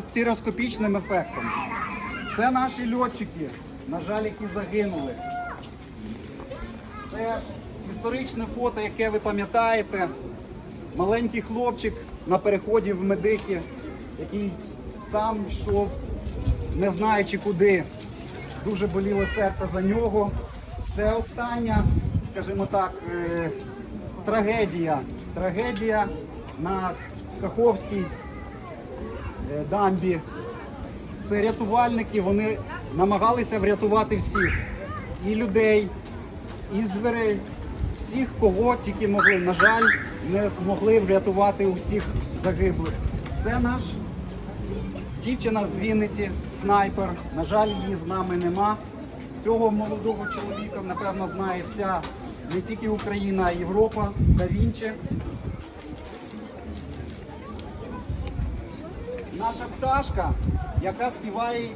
з ефектом. Це наші льотчики, на жаль, які загинули. Це історичне фото, яке ви пам'ятаєте. Маленький хлопчик на переході в медики, який сам йшов, не знаючи куди. Дуже боліло серце за нього. Це остання, скажімо так, е, трагедія. Трагедія на Каховській дамбі. Це рятувальники, вони намагалися врятувати всіх. І людей, і дверей, всіх, кого тільки могли. На жаль, не змогли врятувати усіх загиблих. Це наш дівчина з Вінниці, снайпер. На жаль, її з нами нема. Цього молодого чоловіка, напевно, знає вся не тільки Україна, а Європа, да Вінчі. Наша пташка, яка співає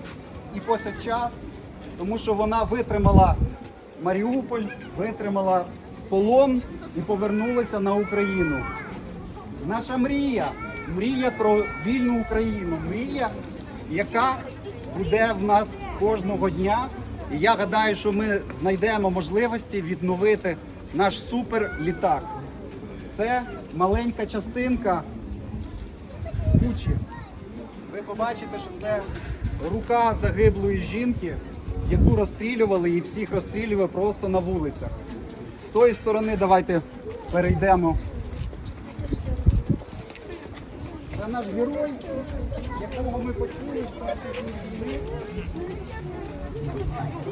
і повсякчас, тому що вона витримала Маріуполь, витримала полон і повернулася на Україну. Наша мрія, мрія про вільну Україну, мрія, яка буде в нас кожного дня. І я гадаю, що ми знайдемо можливості відновити наш суперлітак. Це маленька частинка кучі. Ви побачите, що це рука загиблої жінки, яку розстрілювали і всіх розстрілювали просто на вулицях. З тої сторони давайте перейдемо. Це наш герой, якого ми почули війни.